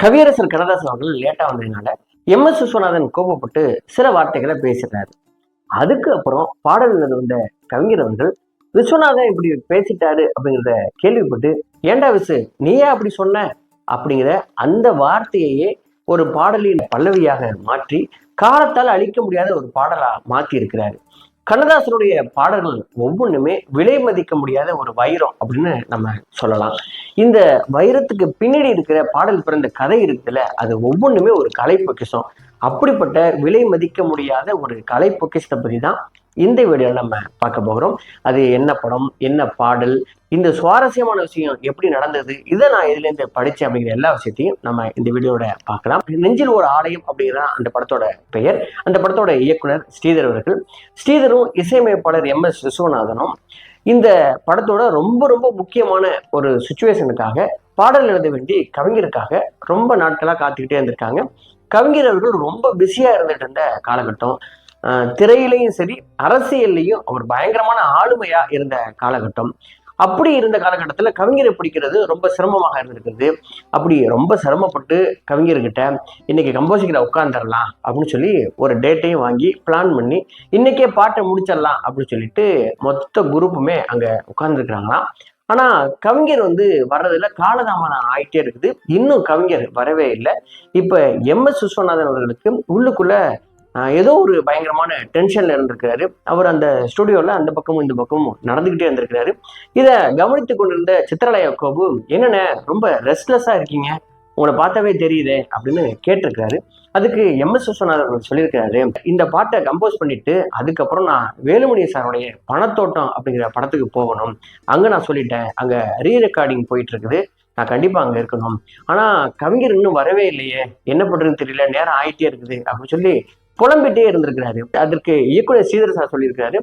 கவியரசர் கடதாசன் அவர்கள் லேட்டாக வந்ததுனால எம் எஸ் விஸ்வநாதன் கோபப்பட்டு சில வார்த்தைகளை பேசிட்டாரு அதுக்கு அப்புறம் பாடல்கள் வந்த கவிஞர் அவர்கள் விஸ்வநாதன் இப்படி பேசிட்டாரு அப்படிங்கிறத கேள்விப்பட்டு ஏண்டா விசு நீயே அப்படி சொன்ன? அப்படிங்கிற அந்த வார்த்தையையே ஒரு பாடலின் பல்லவியாக மாற்றி காலத்தால் அழிக்க முடியாத ஒரு பாடலா மாற்றி இருக்கிறாரு கண்ணதாசனுடைய பாடல்கள் ஒவ்வொன்றுமே விலை மதிக்க முடியாத ஒரு வைரம் அப்படின்னு நம்ம சொல்லலாம். இந்த வைரத்துக்கு பின்னாடி இருக்கிற பாடல் பிறந்த கதை இருக்குல்ல அது ஒவ்வொன்றுமே ஒரு கலை பொக்கிஷம் அப்படிப்பட்ட விலை மதிக்க முடியாத ஒரு கலை பொக்கிஷத்தை பற்றி தான் இந்த வீடியோவில் நம்ம பார்க்க போகிறோம். அது என்ன படம் என்ன பாடல் இந்த சுவாரஸ்யமான விஷயம் எப்படி நடந்தது இதை நான் இதுலேருந்து படித்தேன் அப்படிங்கிற எல்லா விஷயத்தையும் நம்ம இந்த வீடியோட பார்க்கலாம். நெஞ்சில் ஒரு ஆலயம் அப்படிங்கிற அந்த படத்தோட பெயர். அந்த படத்தோட இயக்குனர் ஸ்ரீதர் அவர்கள். ஸ்ரீதரும் இசையமைப்பாளர் எம். எஸ். விஸ்வநாதனும் இந்த படத்தோட ரொம்ப ரொம்ப முக்கியமான ஒரு சுச்சுவேஷனுக்காக பாடல் எழுத வேண்டி கவிஞருக்காக ரொம்ப நாட்களாக காத்துக்கிட்டே இருந்திருக்காங்க. கவிஞர் அவர்கள் ரொம்ப பிஸியாக இருந்துட்டு இருந்த காலகட்டம். ஆஹ் திரையிலையும் சரி அரசியல்லையும் அவர் பயங்கரமான ஆளுமையா இருந்த காலகட்டம். அப்படி இருந்த காலகட்டத்தில் கவிஞரை பிடிக்கிறது ரொம்ப சிரமமாக இருந்திருக்கிறது. அப்படி ரொம்ப சிரமப்பட்டு கவிஞர்கிட்ட இன்னைக்கு கம்போசிங்கில் உட்காந்துடலாம் அப்படின்னு சொல்லி ஒரு டேட்டையும் வாங்கி பிளான் பண்ணி இன்னைக்கே பாட்டை முடிச்சிடலாம் அப்படின்னு சொல்லிட்டு மொத்த குரூப்புமே அங்கே உட்காந்துருக்குறாங்களாம் ஆனால் கவிஞர் வந்து வர்றதுல காலதாமதம் ஆயிட்டே இருக்குது. இன்னும் கவிஞர் வரவே இல்லை. இப்போ எம் எஸ் விஸ்வநாதன் அவர்களுக்கு உள்ளுக்குள்ள ஏதோ ஒரு பயங்கரமான டென்ஷன்ல இருந்திருக்காரு அவர் அந்த ஸ்டுடியோல அந்த பக்கமும் இந்த பக்கமும் நடந்துகிட்டே இருந்திருக்கிறாரு. இதை கவனித்து கொண்டிருந்த சித்திரலய கோபு என்னென்ன ரொம்ப ரெஸ்ட்லெஸ்ஸா இருக்கீங்க? உங்களை பார்த்தாவே தெரியுதே அப்படின்னு கேட்டிருக்காரு அதுக்கு எம் எஸ் விஸ்வநாதன் அவர்கள் சொல்லியிருக்காரு இந்த பாட்டை கம்போஸ் பண்ணிட்டு அதுக்கப்புறம் நான் வேலுமணி சாருடைய பணத்தோட்டம் அப்படிங்கிற படத்துக்கு போகணும். அங்கே நான் சொல்லிட்டேன். அங்கே ரீ ரெக்கார்டிங் போயிட்டு இருக்குது நான் கண்டிப்பாக அங்கே இருக்கணும். ஆனால் கவிஞர் இன்னும் வரவே இல்லையே. என்ன பண்ணுறதுன்னு தெரியல. நேரம் ஆகிட்டே இருக்குது அப்படின்னு சொல்லி புலம்பிட்டே இருந்திருக்கிறாரு. அதற்கு இயக்குனர் ஸ்ரீதர் சார் சொல்லியிருக்காரு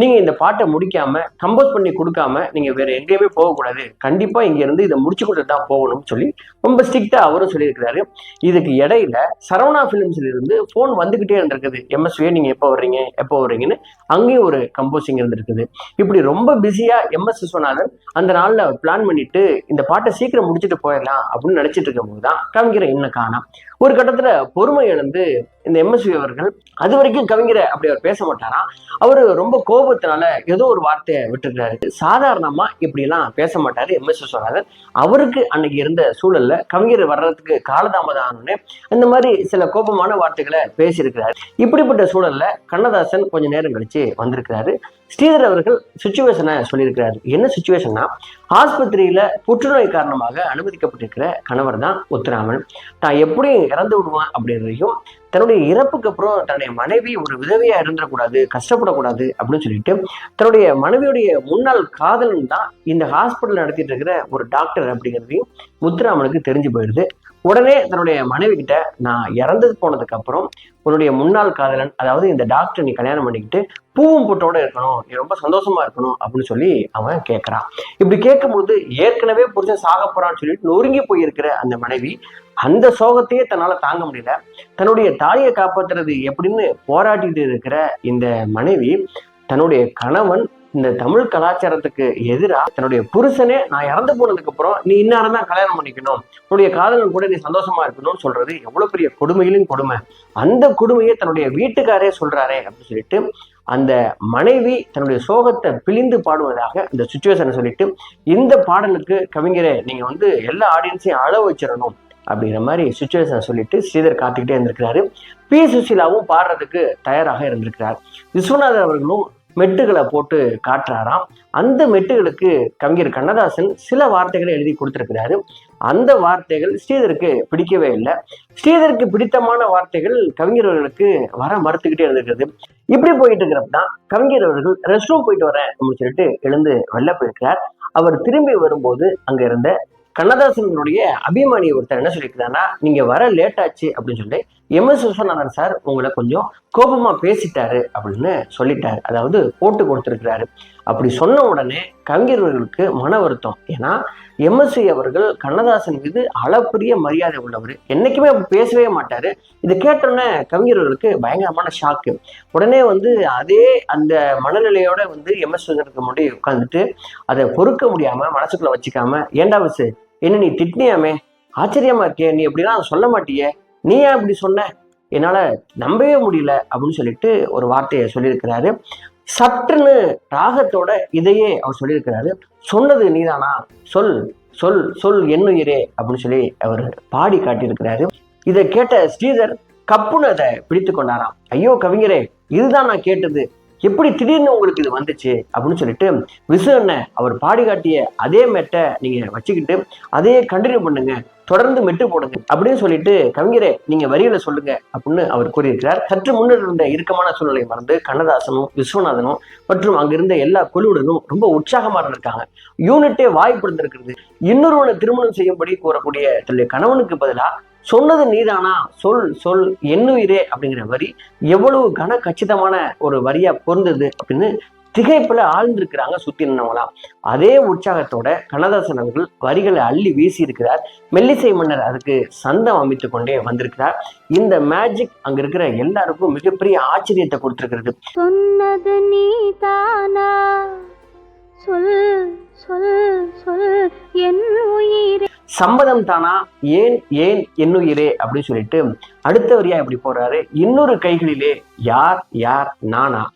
நீங்க இந்த பாட்டை முடிக்காம கம்போஸ் பண்ணி கொடுக்காம நீங்க வேற எங்கேயுமே போகக்கூடாது. கண்டிப்பா இங்க இருந்து இதை முடிச்சு கொடுத்து தான் போகணும்னு சொல்லி ரொம்ப ஸ்ட்ரிக்டா அவரும் சொல்லியிருக்கிறாரு. இதுக்கு இடையில சரவணா பிலிம்ஸ்ல இருந்து போன் வந்துகிட்டே இருந்திருக்குது. எம்எஸ்வி நீங்க எப்போ வர்றீங்க? எப்போ வர்றீங்கன்னு? அங்கேயும் ஒரு கம்போசிங் இருந்திருக்குது. இப்படி ரொம்ப பிஸியா எம்எஸ் விஸ்வநாதன் அந்த நாள்ல பிளான் பண்ணிட்டு இந்த பாட்டை சீக்கிரம் முடிச்சுட்டு போயிடலாம் அப்படின்னு நினைச்சிட்டு இருக்கும் போதுதான் காமிக்கிறேன் இன்னும் காணாம். ஒரு கட்டத்துல பொறுமை இழந்து இந்த எம்எஸ்வி அவர்கள் அது வரைக்கும் கவிஞரை அப்படி அவர் பேச மாட்டாராம் அவரு ரொம்ப கோபத்தினால ஏதோ ஒரு வார்த்தையை விட்டுருக்காரு சாதாரணமா இப்படிலாம் பேச மாட்டாரு எம்எஸ் விஸ்வநாதன் அவருக்கு அன்னைக்கு இருந்த சூழல்ல கவிஞர் வர்றதுக்கு காலதாமதம் ஆனோடனே இந்த மாதிரி சில கோபமான வார்த்தைகளை பேசியிருக்கிறாரு. இப்படிப்பட்ட சூழல்ல கண்ணதாசன் கொஞ்ச நேரம் கழிச்சு வந்திருக்கிறாரு. ஸ்ரீதர் அவர்கள் சுச்சுவேஷனை சொல்லியிருக்கிறாரு. என்ன சுச்சுவேஷன்னா ஆஸ்பத்திரியில் புற்றுநோய் காரணமாக அனுமதிக்கப்பட்டிருக்கிற கணவர் தான் முத்துராமன் தான் எப்படியும் இறந்து விடுவான் அப்படின்றதையும் தன்னுடைய இறப்புக்கு அப்புறம் தன்னுடைய மனைவி ஒரு விதவையாக இருந்துடக்கூடாது கஷ்டப்படக்கூடாது அப்படின்னு சொல்லிட்டு தன்னுடைய மனைவியுடைய முன்னாள் காதலன் தான் இந்த ஹாஸ்பிட்டல் நடத்திட்டு இருக்கிற ஒரு டாக்டர் அப்படிங்கிறதையும் முத்துராமனுக்கு தெரிஞ்சு போயிடுது. உடனே தன்னுடைய மனைவி கிட்ட நான் இறந்து போனதுக்கு அப்புறம் உன்னுடைய முன்னாள் காதலன் அதாவது இந்த டாக்டர் நீ கல்யாணம் பண்ணிக்கிட்டு பூவும் போட்டோட இருக்கணும் நீ ரொம்ப சந்தோஷமா இருக்கணும் அப்படின்னு சொல்லி அவன் கேட்கறான் இப்படி கேட்கும்போது ஏற்கனவே புருஷன் சாக போறான்னு சொல்லிட்டு நொறுங்கி போயிருக்கிற அந்த மனைவி அந்த சோகத்தையே தன்னால தாங்க முடியல. தன்னுடைய தாலியை காப்பாத்துறது எப்படின்னு போராட்டிட்டு இருக்கிற இந்த மனைவி தன்னுடைய கணவன் இந்த தமிழ் கலாச்சாரத்துக்கு எதிராக தன்னுடைய புருஷனே நான் இறந்து போனதுக்கு அப்புறம் நீ இன்னாரம் தான் கல்யாணம் பண்ணிக்கணும். உன்னுடைய காதலன் கூட நீ சந்தோஷமா இருக்கணும்னு சொல்றது எவ்வளவு பெரிய கொடுமையிலும் கொடுமை. அந்த கொடுமையை தன்னுடைய வீட்டுக்காரே சொல்றாரே அப்படின்னு சொல்லிட்டு அந்த மனைவி தன்னுடைய சோகத்தை பிழிந்து பாடுவதாக இந்த சுச்சுவேஷனை சொல்லிட்டு இந்த பாடலுக்கு கவிஞரை நீங்க வந்து எல்லா ஆடியன்ஸையும் அளவு வச்சிடணும் அப்படிங்கிற மாதிரி சுச்சுவேஷனை சொல்லிட்டு ஸ்ரீதர் காத்துக்கிட்டே இருந்திருக்கிறாரு. பி. சுசீலாவும் பாடுறதுக்கு தயாராக இருந்திருக்கிறார். விஸ்வநாதர் அவர்களும் மெட்டுகளை போட்டு காட்டுறாராம். அந்த மெட்டுகளுக்கு கவிஞர் கண்ணதாசன் சில வார்த்தைகளை எழுதி கொடுத்திருக்கிறாரு. அந்த வார்த்தைகள் ஸ்ரீதருக்கு பிடிக்கவே இல்லை. ஸ்ரீதருக்கு பிடித்தமான வார்த்தைகள் கவிஞர் வர மறுத்துக்கிட்டே இருந்திருக்கிறது. இப்படி போயிட்டு இருக்கிறப்ப தான் கவிஞர் அவர்கள் ரெஸ்ட் ரூம் போயிட்டு வரேன் அப்படின்னு சொல்லிட்டு எழுந்து வெளில போயிருக்கிறார். அவர் திரும்பி வரும்போது அங்க இருந்த கண்ணதாசனுடைய அபிமானி ஒருத்தர் என்ன சொல்லியிருக்கிறாருன்னா நீங்க வர லேட் ஆச்சு அப்படின்னு சொல்லி எம் எஸ் விஸ்வநாதன் சார் உங்களை கொஞ்சம் கோபமா பேசிட்டாரு அப்படின்னு சொல்லிட்டாரு. அதாவது போட்டு கொடுத்துருக்கிறாரு. அப்படி சொன்ன உடனே கவிஞர்களுக்கு மன வருத்தம். ஏன்னா எம்எஸ்வி அவர்கள் கண்ணதாசன் மீது அளப்பரிய மரியாதை உள்ளவர். என்னைக்குமே பேசவே மாட்டாரு. இதை கேட்டோன்னே கவிஞர்களுக்கு பயங்கரமான ஷாக்கு உடனே வந்து அதே அந்த மனநிலையோட வந்து எம்எஸ் சுந்தரத்துக்கு முன்னாடி உட்காந்துட்டு அதை பொறுக்க முடியாம மனசுக்குள்ள வச்சுக்காம ஏண்டா விசு என்ன நீ திட்டினியாமே? ஆச்சரியமா இருக்கே நீ எப்படிலாம் சொல்ல மாட்டியே. நீ ஏன் அப்படி சொன்ன? என்னால நம்பவே முடியல அப்படின்னு சொல்லிட்டு ஒரு வார்த்தையை சொல்லியிருக்கிறாரு. சற்றுன்னு ராகத்தோட இதையே அவர் சொல்லியிருக்கிறாரு. சொன்னது நீதானா? சொல் சொல் சொல் என்னுயிரே அப்படின்னு சொல்லி அவர் பாடி காட்டியிருக்கிறாரு. இதை கேட்ட ஸ்ரீதர் கப்புனதை அதை பிடித்து கொண்டாராம். ஐயோ கவிஞரே இதுதான் நான் கேட்டது. எப்படி திடீர்னு உங்களுக்கு இது வந்துச்சு அப்படின்னு சொல்லிட்டு விசுவண்ண அவர் பாடி காட்டிய அதே மெட்டை நீங்க வச்சுக்கிட்டு அதையே கண்டினியூ பண்ணுங்க. தொடர்ந்து மெட்டு போடுங்க. அப்படின்னு சொல்லிட்டு கவிஞரே நீங்க வரியில சொல்லுங்க அப்படின்னு அவர் கூறியிருக்கிறார். சற்று முன்னர் இருந்த இறுக்கமான சூழ்நிலை மறந்து கண்ணதாசனும் விஸ்வநாதனும் மற்றும் அங்கிருந்த எல்லா குழுவுடனும் ரொம்ப உற்சாகமா இருந்திருக்காங்க. யூனிட்டே வாய்ப்பு இருந்திருக்கிறது. இன்னொருவனை திருமணம் செய்யும்படி கூறக்கூடிய தன்னுடைய கணவனுக்கு பதிலா சொன்னது நீதானா? சொல் சொல் என்னுயிரே அப்படிங்கிற வரி எவ்வளவு கன கச்சிதமான ஒரு வரியா பொருந்தது அப்படின்னு திகைப்புல ஆழ்ந்திருக்கிறாங்க சுத்தி நின்னவங்களாம் அதே உற்சாகத்தோட கண்ணதாசன் அவர்கள் வரிகளை அள்ளி வீசி இருக்கிறார் மெல்லிசை மன்னர் அதுக்கு சந்தம் அமைத்து கொண்டே வந்திருக்கிறார். இந்த மேஜிக் அங்க இருக்கிற எல்லாருக்கும் மிகப்பெரிய ஆச்சரியத்தை கொடுத்திருக்கிறது. சொன்னது நீதானா? சொல் சொல் சொல் என் உயிரே. சம்மதம் தானா ஏன் ஏன் என்னுயிரே? அப்படின்னு சொல்லிட்டு அடுத்த வரியா இப்படி போறாரு. இன்னொரு கைகளிலே யார் யார்? நானா.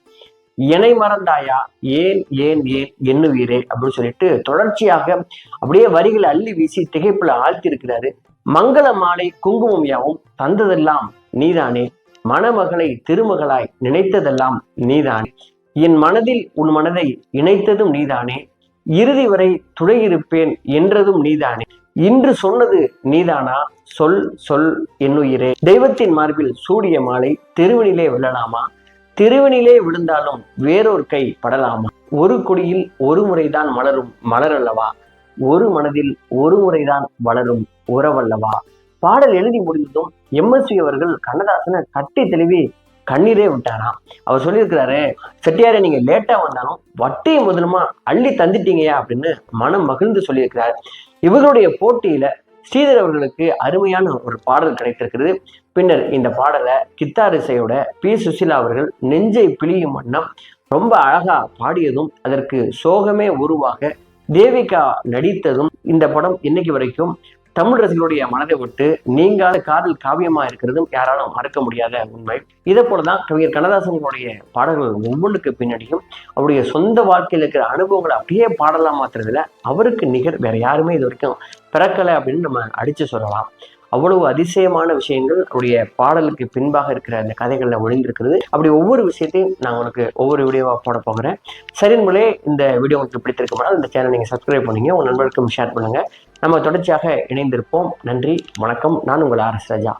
என்னை மறந்தாயா? ஏன் ஏன் ஏன் என்னுயிரே? அப்படின்னு சொல்லிட்டு தொடர்ச்சியாக அப்படியே வரிகளை அள்ளி வீசி திகைப்புல ஆழ்த்தி இருக்கிறாரு மங்கள மாலை குங்குமம் யாவும் தந்ததெல்லாம் நீதானே. மணமகளை திருமகளாய் நினைத்ததெல்லாம் நீதானே. என் மனதில் உன் மனதை இணைத்ததும் நீதானே. இறுதி வரை துணையிருப்பேன் என்றதும் நீதானே. இன்று சொன்னது நீதானா? சொல் சொல் என்னுயிரே. தெய்வத்தின் மார்பில் சூடிய மாலை தெருவினிலே விழலாமா? திருவனிலே விழுந்தாலும் வேறொரு கை படலாமா? ஒரு கொடியில் ஒரு முறைதான் மலரும் மலர் அல்லவா ஒரு மனதில் ஒரு முறைதான் வளரும் உறவல்லவா? பாடல் எழுதி முடிந்ததும் எம்எஸ்வி அவர்கள் கண்ணதாசனை கட்டி தெளிவி கண்ணீரே விட்டாராம். அவர் சொல்லியிருக்கிறாரு செட்டியாரே நீங்க லேட்டா வந்தாலும் வட்டியை முதலுமா அள்ளி தந்துட்டீங்கயா அப்படின்னு மனம் மகிழ்ந்து சொல்லியிருக்கிறார். இவர்களுடைய போட்டியில ஸ்ரீதர் அவர்களுக்கு அருமையான ஒரு பாடல் கிடைத்திருக்கிறது. பின்னர் இந்த பாடலை கித்தார் இசையோட பி. சுசிலா அவர்கள் நெஞ்சை பிழியும் வண்ணம் ரொம்ப அழகா பாடியதும் அதற்கு சோகமே உருவாக தேவிகா நடித்ததும் இந்த படம் இன்னைக்கு வரைக்கும் தமிழ் ரசிகர்களுடைய மனதை விட்டு நீங்காத காதல் காவியமா இருக்கிறதும் யாராலும் மறக்க முடியாத உண்மை. இதே போலதான் கவிஞர் கண்ணதாசனுடைய பாடல்கள் ஒவ்வொன்றுக்கு பின்னாடியும் அவருடைய சொந்த வாழ்க்கையில் இருக்கிற அனுபவங்களை அப்படியே பாடலாம் மாத்துறதுல அவருக்கு நிகர் வேற யாருமே இது வரைக்கும் பிறக்கலை அப்படின்னு நம்ம அடிச்சு சொல்லலாம். அவ்வளவு அதிசயமான விஷயங்கள் அவருடைய பாடலுக்கு பின்பாக இருக்கிற அந்த கதைகளில் ஒளிந்திருக்கிறது. அப்படி ஒவ்வொரு விஷயத்தையும் நான் உங்களுக்கு ஒவ்வொரு வீடியோவாக போட போகிறேன். சரின்மலே இந்த வீடியோ உங்களுக்கு பிடித்திருக்குமானால் இந்த சேனல் நீங்கள் சப்ஸ்கிரைப் பண்ணுங்க உங்கள் நண்பர்களுக்கும் ஷேர் பண்ணுங்கள் நம்ம தொடர்ச்சியாக இணைந்திருப்போம். நன்றி வணக்கம். நான் உங்கள் ஆர் எஸ் ராஜா.